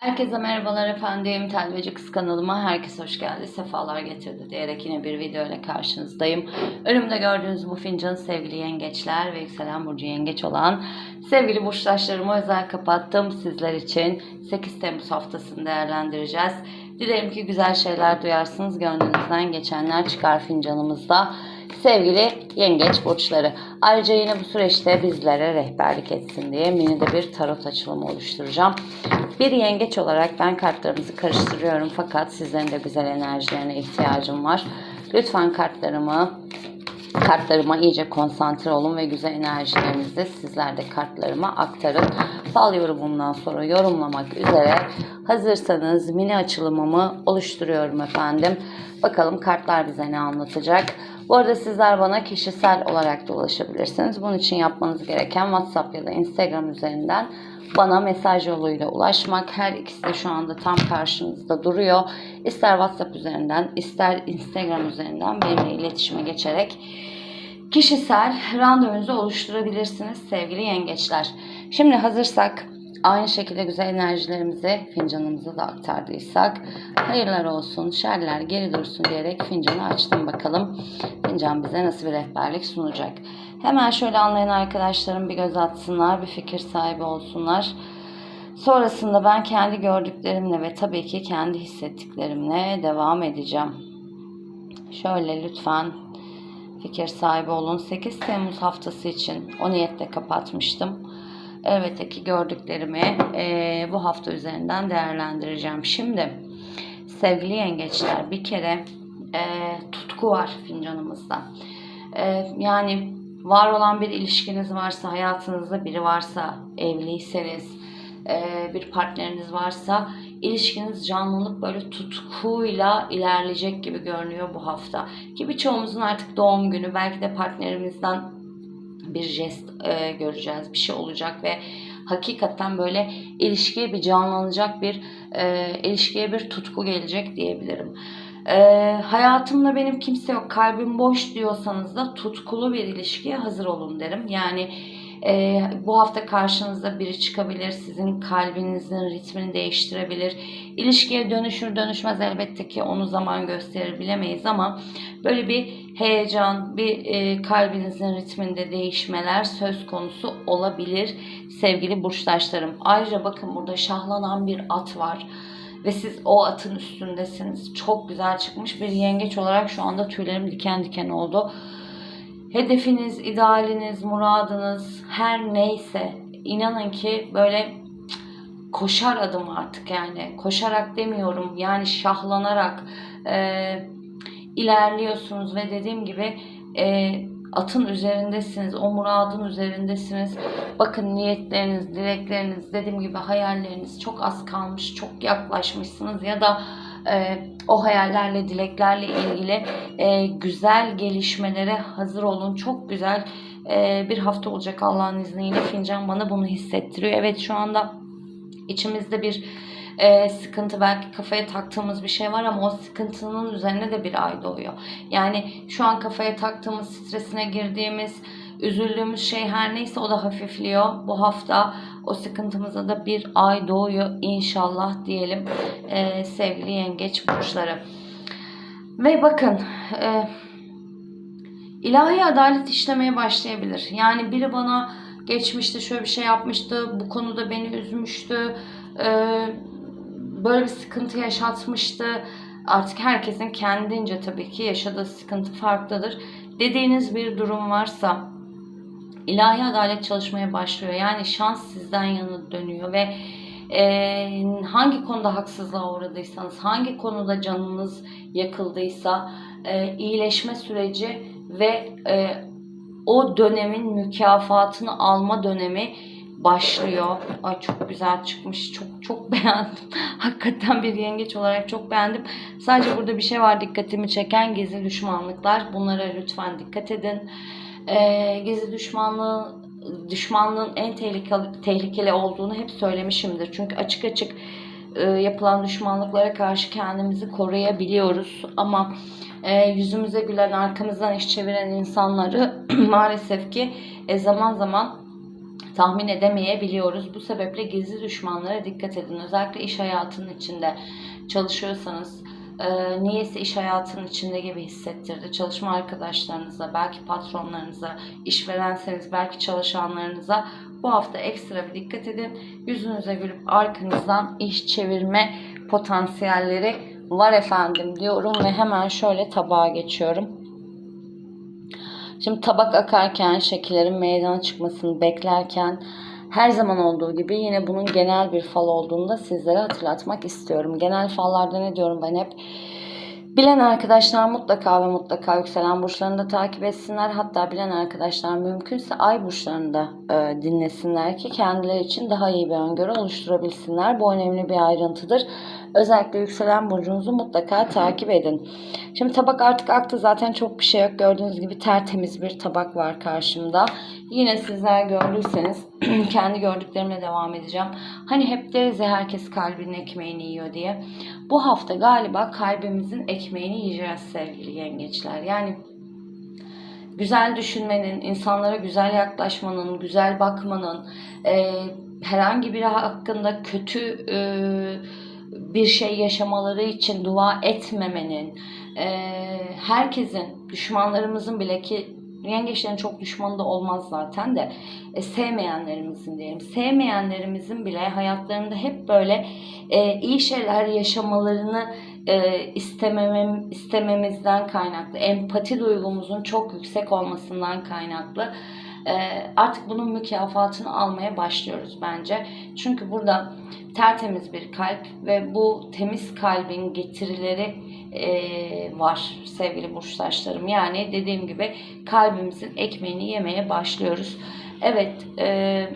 Herkese merhabalar efendim. Telveci Kız kanalıma herkes hoş geldi. Sefalar getirdi diyerek yine bir video ile karşınızdayım. Önümde gördüğünüz bu fincanı sevgili yengeçler ve yükselen burcu yengeç olan sevgili burçtaşlarıma özel kapattım. Sizler için 8 Temmuz haftasını değerlendireceğiz. Dilerim ki güzel şeyler duyarsınız. Gönlünüzden geçenler çıkar fincanımızda. Sevgili yengeç burçları. Ayrıca yine bu süreçte bizlere rehberlik etsin diye mini de bir tarot açılımı oluşturacağım. Bir yengeç olarak ben kartlarımızı karıştırıyorum fakat sizlerin de güzel enerjilerine ihtiyacım var. Lütfen kartlarımı kartlarıma iyice konsantre olun ve güzel enerjilerinizi sizler de kartlarıma aktarın. Fal yorumundan sonra yorumlamak üzere hazırsanız mini açılımımı oluşturuyorum efendim. Bakalım kartlar bize ne anlatacak. Bu arada sizler bana kişisel olarak da ulaşabilirsiniz. Bunun için yapmanız gereken WhatsApp ya da Instagram üzerinden bana mesaj yoluyla ulaşmak. Her ikisi de şu anda tam karşınızda duruyor. İster WhatsApp üzerinden, ister Instagram üzerinden benimle iletişime geçerek kişisel randevunuzu oluşturabilirsiniz sevgili yengeçler. Şimdi hazırsak aynı şekilde güzel enerjilerimizi fincanımıza da aktardıysak hayırlar olsun, şerler geri dursun diyerek fincanı açtım bakalım. Fincan bize nasıl bir rehberlik sunacak. Hemen şöyle anlayan arkadaşlarım bir göz atsınlar, bir fikir sahibi olsunlar. Sonrasında ben kendi gördüklerimle ve tabii ki kendi hissettiklerimle devam edeceğim. Şöyle lütfen fikir sahibi olun. 8 Temmuz haftası için o niyetle kapatmıştım. Elbette ki gördüklerimi eee, bu hafta üzerinden değerlendireceğim. Şimdi sevgili yengeçler bir kere eee, tutku var fincanımızda. Eee, yani var olan bir ilişkiniz varsa, hayatınızda biri varsa, evliyseniz, eee, bir partneriniz varsa ilişkiniz canlılık böyle tutkuyla ilerleyecek gibi görünüyor bu hafta. Ki birçoğumuzun artık doğum günü belki de partnerimizden bir jest e, göreceğiz, bir şey olacak ve hakikaten böyle ilişkiye bir canlanacak bir e, ilişkiye bir tutku gelecek diyebilirim. E, hayatımda benim kimse yok, kalbim boş diyorsanız da tutkulu bir ilişkiye hazır olun derim. Yani e, bu hafta karşınızda biri çıkabilir, sizin kalbinizin ritmini değiştirebilir. İlişkiye dönüşür dönüşmez elbette ki onu zaman gösterir bilemeyiz ama böyle bir heyecan, bir e, kalbinizin ritminde değişmeler söz konusu olabilir sevgili burçtaşlarım. Ayrıca bakın burada şahlanan bir at var ve siz o atın üstündesiniz. Çok güzel çıkmış bir yengeç olarak şu anda tüylerim diken diken oldu. Hedefiniz, idealiniz, muradınız her neyse inanın ki böyle koşar adım artık yani. Koşarak demiyorum yani şahlanarak e, ilerliyorsunuz ve dediğim gibi e, atın üzerindesiniz o muradın üzerindesiniz. Bakın niyetleriniz dilekleriniz dediğim gibi hayalleriniz çok az kalmış çok yaklaşmışsınız ya da e, o hayallerle dileklerle ilgili e, güzel gelişmelere hazır olun çok güzel e, bir hafta olacak Allah'ın izniyle fincan bana bunu hissettiriyor evet şu anda içimizde bir e, sıkıntı belki kafaya taktığımız bir şey var ama o sıkıntının üzerine de bir ay doğuyor. Yani şu an kafaya taktığımız stresine girdiğimiz üzüldüğümüz şey her neyse o da hafifliyor. Bu hafta o sıkıntımıza da bir ay doğuyor inşallah diyelim e, sevgili yengeç burçları. Ve bakın e, ilahi adalet işlemeye başlayabilir. Yani biri bana geçmişte şöyle bir şey yapmıştı, bu konuda beni üzmüştü, e, böyle bir sıkıntı yaşatmıştı. Artık herkesin kendince tabii ki yaşadığı sıkıntı farklıdır. Dediğiniz bir durum varsa ilahi adalet çalışmaya başlıyor. Yani şans sizden yana dönüyor ve e, hangi konuda haksızlığa uğradıysanız, hangi konuda canınız yakıldıysa e, iyileşme süreci ve e, o dönemin mükafatını alma dönemi başlıyor. Ay çok güzel çıkmış. Çok çok beğendim. Hakikaten bir yengeç olarak çok beğendim. Sadece burada bir şey var dikkatimi çeken gizli düşmanlıklar. Bunlara lütfen dikkat edin. Ee, gizli düşmanlığı düşmanlığın en tehlikeli, tehlikeli olduğunu hep söylemişimdir. Çünkü açık açık e, yapılan düşmanlıklara karşı kendimizi koruyabiliyoruz. Ama e, yüzümüze gülen, arkamızdan iş çeviren insanları maalesef ki e, zaman zaman tahmin edemeyebiliyoruz. Bu sebeple gizli düşmanlara dikkat edin. Özellikle iş hayatının içinde çalışıyorsanız e, niyeyse iş hayatının içinde gibi hissettirdi. Çalışma arkadaşlarınıza, belki patronlarınıza, işverenseniz belki çalışanlarınıza bu hafta ekstra bir dikkat edin. Yüzünüze gülüp arkanızdan iş çevirme potansiyelleri var efendim diyorum ve hemen şöyle tabağa geçiyorum. Şimdi tabak akarken, şekillerin meydana çıkmasını beklerken her zaman olduğu gibi yine bunun genel bir fal olduğunu da sizlere hatırlatmak istiyorum. Genel fallarda ne diyorum ben hep? Bilen arkadaşlar mutlaka ve mutlaka yükselen burçlarını da takip etsinler. Hatta bilen arkadaşlar mümkünse ay burçlarını da e, dinlesinler ki kendileri için daha iyi bir öngörü oluşturabilsinler. Bu önemli bir ayrıntıdır. Özellikle yükselen burcunuzu mutlaka takip edin. Şimdi tabak artık aktı zaten çok bir şey yok. Gördüğünüz gibi tertemiz bir tabak var karşımda. Yine sizler gördüyseniz kendi gördüklerimle devam edeceğim. Hani hep deriz ya herkes kalbinin ekmeğini yiyor diye. Bu hafta galiba kalbimizin ekmeğini yiyeceğiz sevgili yengeçler. Yani güzel düşünmenin, insanlara güzel yaklaşmanın, güzel bakmanın, e, herhangi biri hakkında kötü e, bir şey yaşamaları için dua etmemenin, e, herkesin, düşmanlarımızın bile ki yengeçlerin çok düşmanı da olmaz zaten de e, sevmeyenlerimizin diyelim. Sevmeyenlerimizin bile hayatlarında hep böyle e, iyi şeyler yaşamalarını e, istememem, istememizden kaynaklı, empati duygumuzun çok yüksek olmasından kaynaklı artık bunun mükafatını almaya başlıyoruz bence. Çünkü burada tertemiz bir kalp ve bu temiz kalbin getirileri e, var sevgili burçtaşlarım. Yani dediğim gibi kalbimizin ekmeğini yemeye başlıyoruz. Evet, e,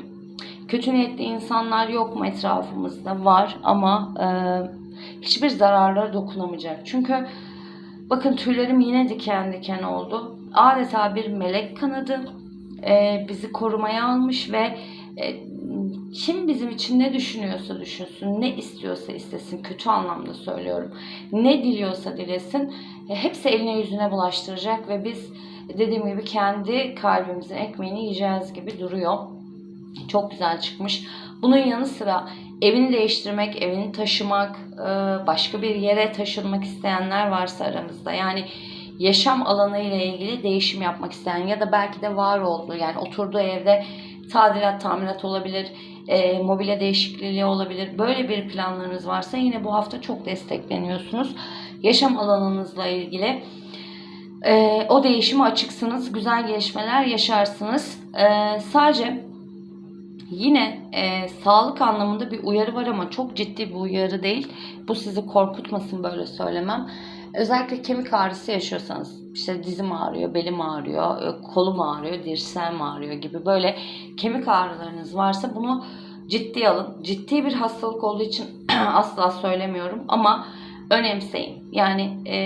kötü niyetli insanlar yok mu etrafımızda? Var ama e, hiçbir zararlara dokunamayacak. Çünkü bakın tüylerim yine diken diken oldu. Adeta bir melek kanadı e, bizi korumaya almış ve e, kim bizim için ne düşünüyorsa düşünsün, ne istiyorsa istesin, kötü anlamda söylüyorum. Ne diliyorsa dilesin, e, hepsi eline yüzüne bulaştıracak ve biz dediğim gibi kendi kalbimizin ekmeğini yiyeceğiz gibi duruyor. Çok güzel çıkmış. Bunun yanı sıra evini değiştirmek, evini taşımak, e, başka bir yere taşınmak isteyenler varsa aramızda. Yani yaşam alanı ile ilgili değişim yapmak isteyen ya da belki de var olduğu yani oturduğu evde tadilat, tamirat olabilir, e, mobilya değişikliği olabilir. Böyle bir planlarınız varsa yine bu hafta çok destekleniyorsunuz. Yaşam alanınızla ilgili e, o değişime açıksınız. Güzel gelişmeler yaşarsınız. E, sadece yine e, sağlık anlamında bir uyarı var ama çok ciddi bir uyarı değil. Bu sizi korkutmasın böyle söylemem. Özellikle kemik ağrısı yaşıyorsanız işte dizim ağrıyor, belim ağrıyor, e, kolum ağrıyor, dirseğim ağrıyor gibi böyle kemik ağrılarınız varsa bunu ciddiye alın. Ciddi bir hastalık olduğu için asla söylemiyorum ama önemseyin. Yani e,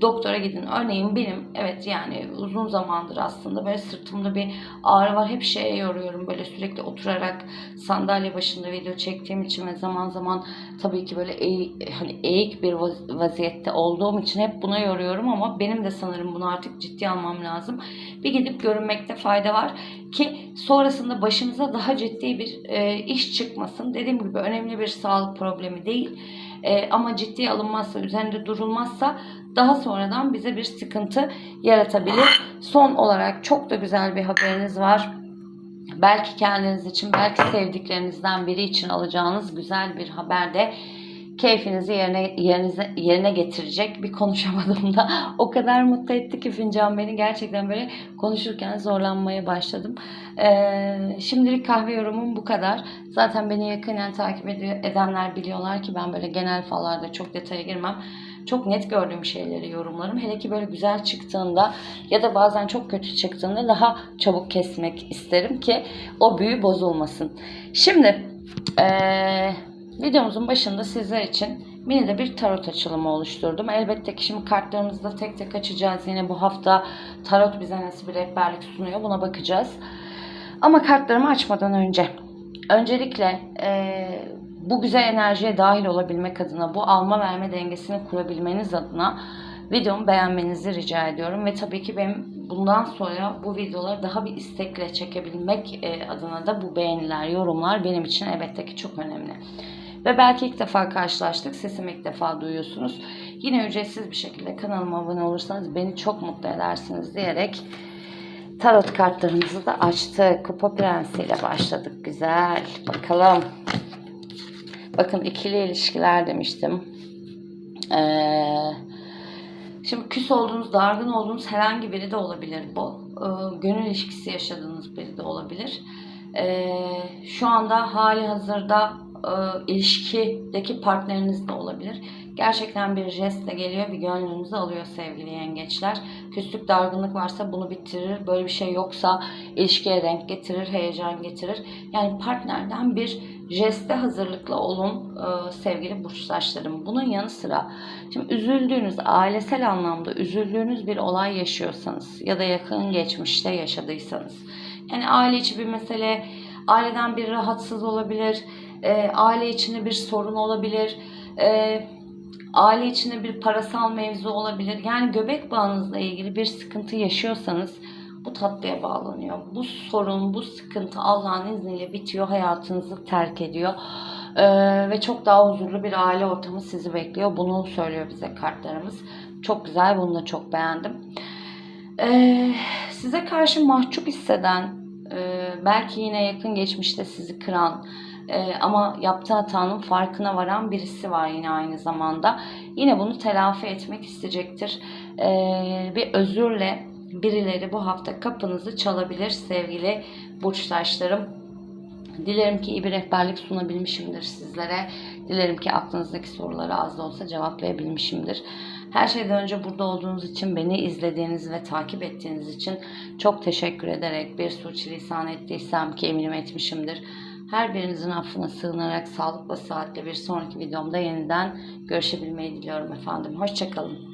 doktora gidin. Örneğin benim evet yani uzun zamandır aslında böyle sırtımda bir ağrı var. Hep şeye yoruyorum böyle sürekli oturarak sandalye başında video çektiğim için ve zaman zaman tabii ki böyle eğik, hani eğik bir vaziyette olduğum için hep buna yoruyorum ama benim de sanırım bunu artık ciddi almam lazım. Bir gidip görünmekte fayda var ki sonrasında başımıza daha ciddi bir e, iş çıkmasın. Dediğim gibi önemli bir sağlık problemi değil. E, ama ciddiye alınmazsa, üzerinde durulmazsa daha sonradan bize bir sıkıntı yaratabilir. Son olarak çok da güzel bir haberiniz var. Belki kendiniz için, belki sevdiklerinizden biri için alacağınız güzel bir haber de keyfinizi yerine yerinize, yerine getirecek bir konuşamadım da o kadar mutlu etti ki fincan beni gerçekten böyle konuşurken zorlanmaya başladım. Ee, şimdilik kahve yorumum bu kadar. Zaten beni yakından takip edenler biliyorlar ki ben böyle genel fallarda çok detaya girmem çok net gördüğüm şeyleri yorumlarım. Hele ki böyle güzel çıktığında ya da bazen çok kötü çıktığında daha çabuk kesmek isterim ki o büyü bozulmasın. Şimdi ee, videomuzun başında sizler için mini de bir tarot açılımı oluşturdum. Elbette ki şimdi kartlarımızı da tek tek açacağız. Yine bu hafta tarot bize nasıl bir rehberlik sunuyor buna bakacağız. Ama kartlarımı açmadan önce öncelikle e, bu güzel enerjiye dahil olabilmek adına, bu alma verme dengesini kurabilmeniz adına videomu beğenmenizi rica ediyorum. Ve tabii ki benim bundan sonra bu videoları daha bir istekle çekebilmek e, adına da bu beğeniler, yorumlar benim için elbette ki çok önemli. Ve belki ilk defa karşılaştık, sesimi ilk defa duyuyorsunuz. Yine ücretsiz bir şekilde kanalıma abone olursanız beni çok mutlu edersiniz diyerek tarot kartlarımızı da açtık. Kupa Prensi ile başladık. Güzel. Bakalım. Bakın ikili ilişkiler demiştim. Ee, şimdi küs olduğunuz, dargın olduğunuz herhangi biri de olabilir bu. Ee, gönül ilişkisi yaşadığınız biri de olabilir. Ee, şu anda hali hazırda e, ilişkideki partneriniz de olabilir. Gerçekten bir jestle geliyor, bir gönlünüzü alıyor sevgili yengeçler. Küslük, dargınlık varsa bunu bitirir. Böyle bir şey yoksa ilişkiye renk getirir, heyecan getirir. Yani partnerden bir jeste hazırlıklı olun e, sevgili burçtaşlarım. Bunun yanı sıra şimdi üzüldüğünüz, ailesel anlamda üzüldüğünüz bir olay yaşıyorsanız ya da yakın geçmişte yaşadıysanız. Yani aile içi bir mesele, aileden bir rahatsız olabilir, e, aile içinde bir sorun olabilir, e, aile içinde bir parasal mevzu olabilir. Yani göbek bağınızla ilgili bir sıkıntı yaşıyorsanız bu tatlıya bağlanıyor. Bu sorun, bu sıkıntı Allah'ın izniyle bitiyor, hayatınızı terk ediyor. Ee, ve çok daha huzurlu bir aile ortamı sizi bekliyor. Bunu söylüyor bize kartlarımız. Çok güzel, bunu da çok beğendim. Ee, size karşı mahcup hisseden, e, belki yine yakın geçmişte sizi kıran, e, ama yaptığı hatanın farkına varan birisi var yine aynı zamanda. Yine bunu telafi etmek isteyecektir. E, bir özürle birileri bu hafta kapınızı çalabilir sevgili burçtaşlarım. Dilerim ki iyi bir rehberlik sunabilmişimdir sizlere. Dilerim ki aklınızdaki soruları az da olsa cevaplayabilmişimdir. Her şeyden önce burada olduğunuz için, beni izlediğiniz ve takip ettiğiniz için çok teşekkür ederek bir suçilisan ettiysem ki eminim etmişimdir. Her birinizin affına sığınarak sağlıkla saatle bir sonraki videomda yeniden görüşebilmeyi diliyorum efendim. Hoşçakalın.